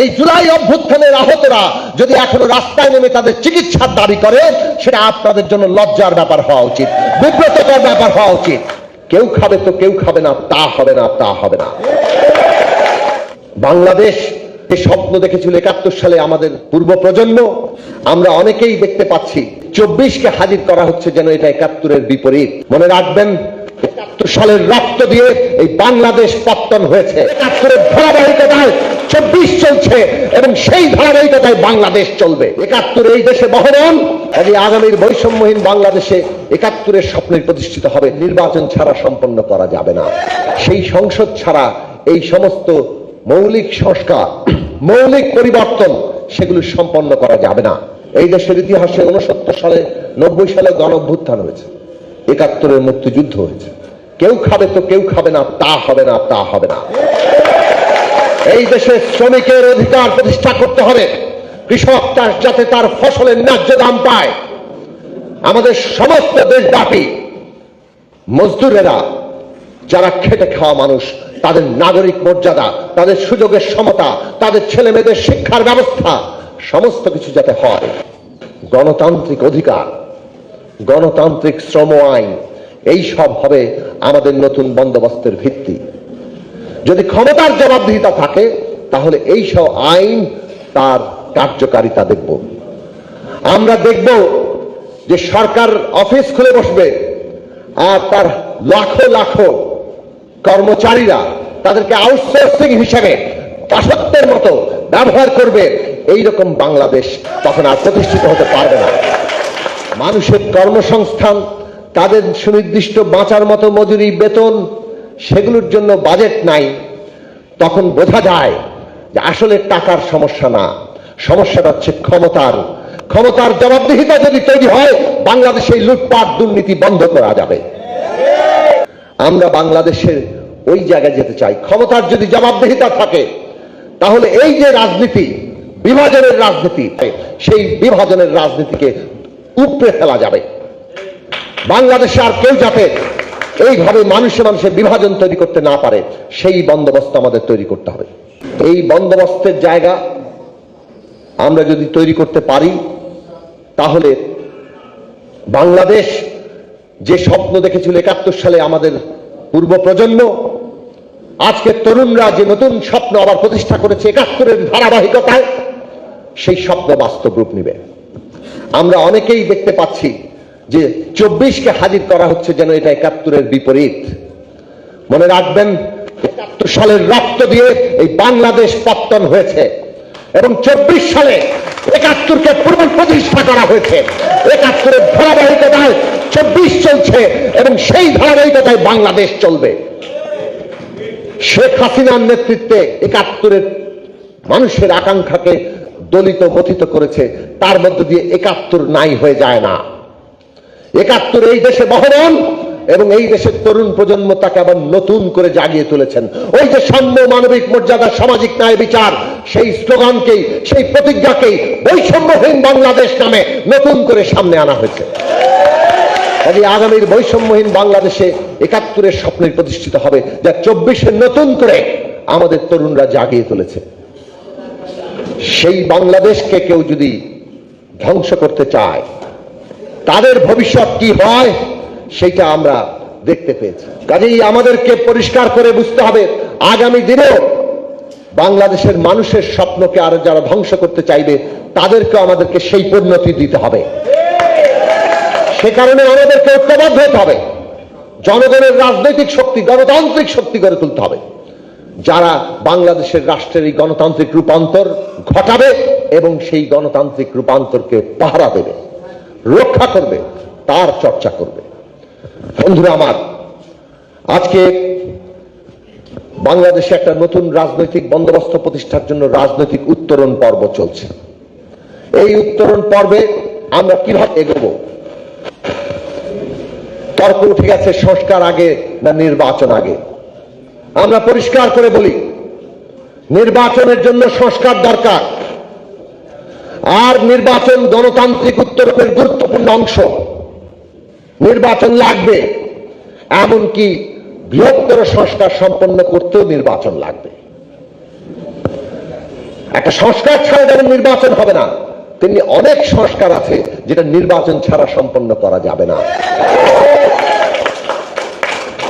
এই জুলাই অভ্যুত্থানের আহতরা যদি এখনও রাস্তায় নেমে তাদের চিকিৎসার দাবি করে, সেটা আপনাদের জন্য লজ্জার ব্যাপার হওয়া উচিত, বিব্রতকর ব্যাপার হওয়া উচিত। কেউ খাবে তো কেউ খাবে না, তা হবে না, তা হবে না। বাংলাদেশ যে স্বপ্ন দেখেছিল একাত্তর সালে আমাদের পূর্ব প্রজন্ম আমরা অনেকেই দেখতে পাচ্ছি, চব্বিশকে হাজির করা হচ্ছে যেন এটা একাত্তরের বিপরীত। মনে রাখবেন সালের রক্ত দিয়ে এই বাংলাদেশ পত্তন হয়েছে। একাত্তরের ধারাবাহিকতায় চব্বিশ চলছে এবং সেই ধারাবাহিকতায় বাংলাদেশ চলবে। একাত্তর এই দেশে বহমান কাজে আগামীর বৈষম্যহীন বাংলাদেশে একাত্তরের স্বপ্নের প্রতিষ্ঠিত হবে। নির্বাচন ছাড়া সম্পন্ন করা যাবে না। সেই সংসদ ছাড়া এই সমস্ত মৌলিক সংস্কার, মৌলিক পরিবর্তন সেগুলো সম্পন্ন করা যাবে না। এই দেশের ইতিহাসে উনসত্তর সালে, নব্বই সালে গণ হয়েছে। একাত্তরের মুক্তিযুদ্ধ হয়েছে। কেউ খাবে তো কেউ খাবে না, তা হবে না, তা হবে না। এই দেশে শ্রমিকের অধিকার প্রতিষ্ঠা করতে হবে। কৃষক তার যাতে তার ফসলের ন্যায্য দাম পায়। আমাদের সমস্ত দেশব্যাপী মজদুরেরা, যারা খেটে খাওয়া মানুষ, তাদের নাগরিক মর্যাদা, তাদের সুযোগের সমতা, তাদের ছেলে মেয়েদের শিক্ষার ব্যবস্থা, সমস্ত কিছু যাতে হয়। গণতান্ত্রিক অধিকার, গণতান্ত্রিক শ্রম আইন এই সব হবে আমাদের নতুন বন্দোবস্তের ভিত্তি। যদি ক্ষমতার জবাবদিহিতা থাকে, তাহলে এই সব আইন তার কার্যকারিতা দেখব। আমরা দেখব যে সরকার অফিস খুলে বসবে আর তার লাখো লাখো কর্মচারীরা তাদেরকে আউটসোর্সিং হিসেবে দাসত্বের মতো ব্যবহার করবে। এই রকম বাংলাদেশ তখন আর প্রতিষ্ঠিত হতে পারবে না। মানুষের কর্মসংস্থান তাদের সুনির্দিষ্ট বাঁচার মতো মজুরি, বেতন সেগুলোর জন্য বাজেট নাই। তখন বোঝা যায় যে আসলে টাকার সমস্যা না। সমস্যাটা হচ্ছে ক্ষমতার। ক্ষমতার জবাবদিহিতা যদি তৈরি হয়, বাংলাদেশে লুটপাট দুর্নীতি বন্ধ করা যাবে। আমরা বাংলাদেশের ওই জায়গায় যেতে চাই। ক্ষমতার যদি জবাবদিহিতা থাকে, তাহলে এই যে রাজনীতি, বিভাজনের রাজনীতি, সেই বিভাজনের রাজনীতিকে উপড়ে ফেলা যাবে। বাংলাদেশে আর কেউ যাতে এইভাবে মানুষে মানুষের বিভাজন তৈরি করতে না পারে, সেই বন্দোবস্ত আমাদের তৈরি করতে হবে। এই বন্দোবস্তের জায়গা আমরা যদি তৈরি করতে পারি, তাহলে বাংলাদেশ যে স্বপ্ন দেখেছিল একাত্তর সালে আমাদের পূর্ব প্রজন্ম আজকে তরুণরা যে নতুন স্বপ্ন আবার প্রতিষ্ঠা করেছে একাত্তরের ধারাবাহিকতায়, সেই স্বপ্ন বাস্তব রূপ নিবে। আমরা অনেকেই দেখতে পাচ্ছি যে চব্বিশকে হাজির করা হচ্ছে যেন এটা একাত্তরের বিপরীত। মনে রাখবেন, একাত্তর সালের রক্ত দিয়ে এই বাংলাদেশ পত্তন হয়েছে এবং চব্বিশ সালে একাত্তরকে পুনঃ প্রতিষ্ঠা করা হয়েছে। একাত্তরের ধারাবাহিকতায় চব্বিশ চলছে এবং সেই ধারাবাহিকতায় বাংলাদেশ চলবে। শেখ হাসিনার নেতৃত্বে একাত্তরের মানুষের আকাঙ্ক্ষাকে দলিত গঠিত করেছে। তার মধ্য দিয়ে একাত্তর নাই হয়ে যায় না। একাত্তর এই দেশে বহমান এবং এই দেশের তরুণ প্রজন্ম তাকে আবার নতুন করে জাগিয়ে তুলেছেন। ওই যে সাম্য মানবিক মর্যাদা, সামাজিক ন্যায় বিচার, সেই স্লোগানকেই, সেই প্রতিজ্ঞাকেই বৈষম্যহীন বাংলাদেশ নামে নতুন করে সামনে আনা হয়েছে। কাজে আগামীর বৈষম্যহীন বাংলাদেশে একাত্তরের স্বপ্নের প্রতিষ্ঠিত হবে, যা চব্বিশে নতুন করে আমাদের তরুণরা জাগিয়ে তুলেছে। সেই বাংলাদেশকে কেউ যদি ধ্বংস করতে চায় তাদের ভবিষ্যৎ কি হয়, সেটা আমরা দেখতে পেয়েছি। কাজেই আমাদেরকে পরিষ্কার করে বুঝতে হবে, আগামী দিনেও বাংলাদেশের মানুষের স্বপ্নকে আরও যারা ধ্বংস করতে চাইবে তাদেরকে আমাদেরকে সেই পরিণতি দিতে হবে। সে কারণে আমাদেরকে ঐক্যবদ্ধ হতে হবে। জনগণের রাজনৈতিক শক্তি, গণতান্ত্রিক শক্তি গড়ে তুলতে হবে। যারা বাংলাদেশের রাষ্ট্রের এই গণতান্ত্রিক রূপান্তর ঘটাবে এবং সেই গণতান্ত্রিক রূপান্তরকে পাহারা দেবে। রক্ষা করবে, তার চর্চা করবে। বন্ধুরা আমার, আজকে বাংলাদেশে একটা নতুন রাজনৈতিক বন্দোবস্ত প্রতিষ্ঠার জন্য রাজনৈতিক উত্তরণ পর্ব চলছে। এই উত্তরণ পর্বে আমরা কীভাবে এগোবো? তর্ক উঠে গেছে সংস্কার আগে না নির্বাচন আগে? আমরা পরিষ্কার করে বলি, নির্বাচনের জন্য সংস্কার দরকার। আর নির্বাচন গণতান্ত্রিক উত্তরণের গুরুত্বপূর্ণ অংশ। নির্বাচন লাগবে, এমনকি বৃহত্তর সংস্কার সম্পন্ন করতেও নির্বাচন লাগবে। একটা সংস্কার ছাড়া যেমন নির্বাচন হবে না, তেমনি অনেক সংস্কার আছে যেটা নির্বাচন ছাড়া সম্পন্ন করা যাবে না।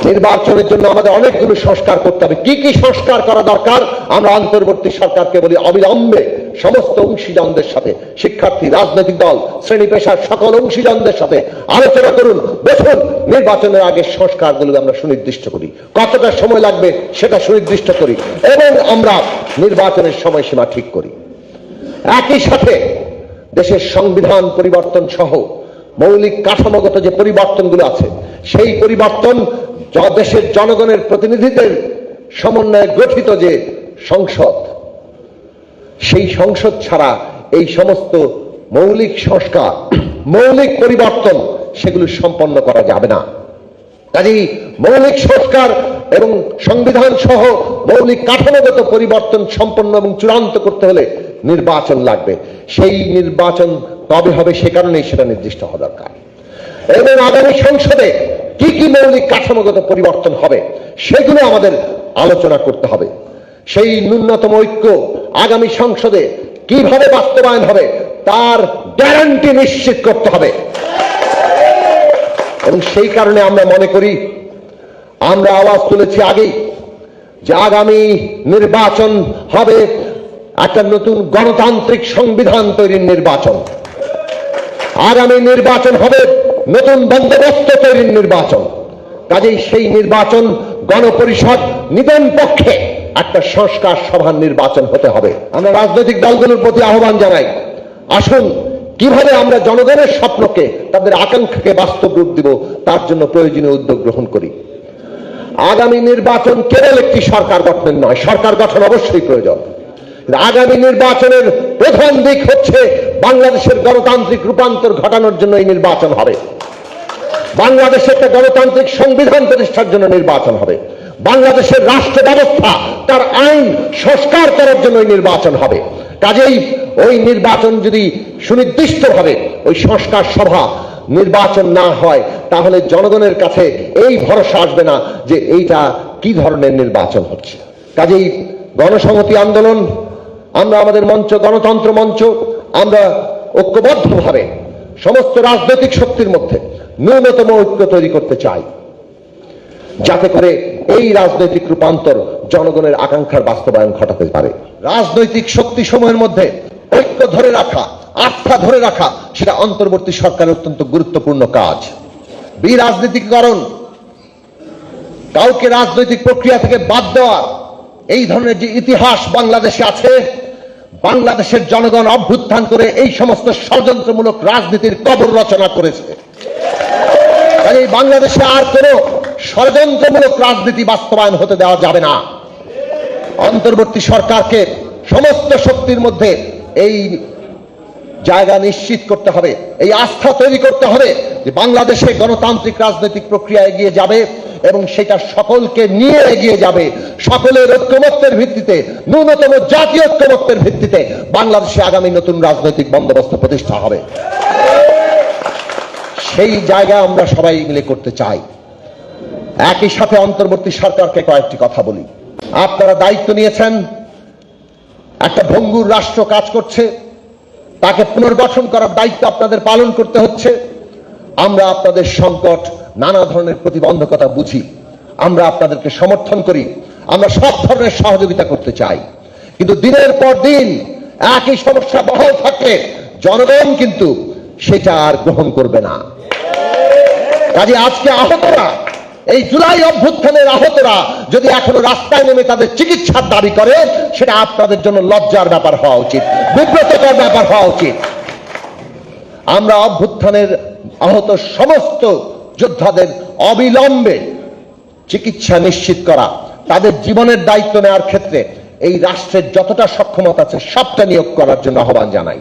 নির্বাচনের জন্য আমাদের অনেকগুলো সংস্কার করতে হবে। কি কি সংস্কার করা দরকার? আমরা অন্তর্বর্তী সরকারকে বলি অবিলম্বে সমস্ত অংশীজনদের সাথে, শিক্ষার্থী, রাজনৈতিক দল, শ্রেণি পেশার সকল অংশীজনদের সাথে আলোচনা করুন, বসুন। নির্বাচনের আগে সংস্কারগুলো আমরা সুনির্দিষ্ট করি। কতটা সময় লাগবে সেটা সুনির্দিষ্ট করি এবং আমরা নির্বাচনের সময়সীমা ঠিক করি। একই সাথে দেশের সংবিধান পরিবর্তন সহ মৌলিক কাঠামোগত যে পরিবর্তনগুলো আছে, সেই পরিবর্তন দেশের জনগণের প্রতিনিধিদের সমন্বয়ে গঠিত যে সংসদ সেই সংসদ ছাড়া এই সমস্ত মৌলিক সংস্কার, মৌলিক পরিবর্তন সেগুলো সম্পন্ন করা যাবে না। কাজেই মৌলিক সংস্কার এবং সংবিধান সহ মৌলিক কাঠামোগত পরিবর্তন সম্পন্ন এবং চূড়ান্ত করতে হলে নির্বাচন লাগবে। সেই নির্বাচন কবে হবে সে কারণেই সেটা নির্দিষ্ট হওয়া দরকার। এবং আগামী সংসদে কি কি মৌলিক কাঠামোগত পরিবর্তন হবে সেগুলো আমাদের আলোচনা করতে হবে। সেই ন্যূনতম ঐক্য আগামী সংসদে কীভাবে বাস্তবায়ন হবে, তার গ্যারান্টি নিশ্চিত করতে হবে। এবং সেই কারণে আমরা মনে করি, আমরা আওয়াজ তুলেছি আগেই যে আগামী নির্বাচন হবে একটা নতুন গণতান্ত্রিক সংবিধান তৈরির নির্বাচন। আগামী নির্বাচন হবে নতুন বন্দোবস্ত তৈরির নির্বাচন। কাজেই সেই নির্বাচন গণপরিষদ নিদেন পক্ষে একটা সংস্কার সভার নির্বাচন হতে হবে। আমরা রাজনৈতিক দলগুলোর প্রতি আহ্বান জানাই। আসুন কীভাবে আমরা জনগণের স্বপ্নকে তাদের আকাঙ্ক্ষাকে বাস্তব রূপ দিব তার জন্য প্রয়োজনীয় উদ্যোগ গ্রহণ করি। আগামী নির্বাচন কেবল একটি সরকার গঠনের নয় সরকার গঠন অবশ্যই প্রয়োজন। আগামী নির্বাচনের প্রধান দিক হচ্ছে বাংলাদেশের গণতান্ত্রিক রূপান্তর ঘটানোর জন্য এই নির্বাচন হবে। বাংলাদেশে একটা গণতান্ত্রিক সংবিধান প্রতিষ্ঠার জন্য নির্বাচন হবে। বাংলাদেশের রাষ্ট্র ব্যবস্থা, তার আইন সংস্কার করার জন্য নির্বাচন হবে। কাজেই ওই নির্বাচন যদি সুনির্দিষ্টভাবে ওই সংস্কার সভা নির্বাচন না হয়, তাহলে জনগণের কাছে এই ভরসা আসবে না যে এইটা কি ধরনের নির্বাচন হচ্ছে। কাজেই গণসংহতি আন্দোলন, আমরা আমাদের মঞ্চ, গণতন্ত্র মঞ্চ, আমরা ঐক্যবদ্ধভাবে সমস্ত রাজনৈতিক শক্তির মধ্যে ন্যূনতম ঐক্য তৈরি করতে চাই। যাতে করে এই রাজনৈতিক রূপান্তর জনগণের আকাঙ্ক্ষার বাস্তবায়ন ঘটাতে পারে। রাজনৈতিক শক্তি সময়ের মধ্যে ঐক্য ধরে রাখা, আস্থা ধরে রাখা, সেটা অন্তর্বর্তী সরকারের অত্যন্ত গুরুত্বপূর্ণ কাজ। বিরাজনীতিকরণ কাউকে রাজনৈতিক প্রক্রিয়া থেকে বাদ দেওয়া, এই ধরনের যে ইতিহাস বাংলাদেশে আছে, বাংলাদেশের জনগণ অভ্যুত্থান করে এই সমস্ত ষড়যন্ত্রমূলক রাজনীতির কবর রচনা করেছে। বাংলাদেশে আর কোনো ষড়যন্ত্রমূলক রাজনীতি বাস্তবায়ন হতে দেওয়া যাবে না। অন্তর্বর্তী সরকারকে সমস্ত শক্তির মধ্যে এই জায়গা নিশ্চিত করতে হবে, এই আস্থা তৈরি করতে হবে যে বাংলাদেশে গণতান্ত্রিক রাজনৈতিক প্রক্রিয়া এগিয়ে যাবে এবং সেটা সকলকে নিয়ে এগিয়ে যাবে। সকলের ঐক্যমত্যের ভিত্তিতে, ন্যূনতম জাতীয় ঐক্যমত্যের ভিত্তিতে বাংলাদেশে আগামী নতুন রাজনৈতিক বন্দোবস্ত প্রতিষ্ঠা হবে। সেই জায়গা আমরা সবাই মিলে করতে চাই। একই সাথে অন্তর্বর্তী সরকারকে কয়েকটি কথা বলি। আপনারা দায়িত্ব নিয়েছেন, একটা ভঙ্গুর রাষ্ট্র কাজ করছে, তাকে পুনর্গঠন করার দায়িত্ব আপনাদের পালন করতে হচ্ছে। আমরা আপনাদের সংকট, নানা ধরনের প্রতিবন্ধকতা বুঝি। আমরা আপনাদেরকে সমর্থন করি। আমরা সব ধরনের সহযোগিতা করতে চাই। কিন্তু দিনের পর দিন একই সমস্যা বহাল থাকলে জনগণ কিন্তু সেটা আর গ্রহণ করবে না। কাজে আজকে আহতরা এই জুলাই অভ্যুত্থানের আহতরা যদি এখনও রাস্তায় নেমে তাদের চিকিৎসার দাবি করে, সেটা আপনাদের জন্য লজ্জার ব্যাপার হওয়া উচিত, বিব্রতকর ব্যাপার হওয়া উচিত। আমরা অভ্যুত্থানের আহত সমস্ত যোদ্ধাদের অবিলম্বে চিকিৎসা নিশ্চিত করা, তাদের জীবনের দায়িত্ব নেওয়ার ক্ষেত্রে এই রাষ্ট্রের যতটা সক্ষমতা আছে সবটা নিয়োগ করার জন্য আহ্বান জানাই।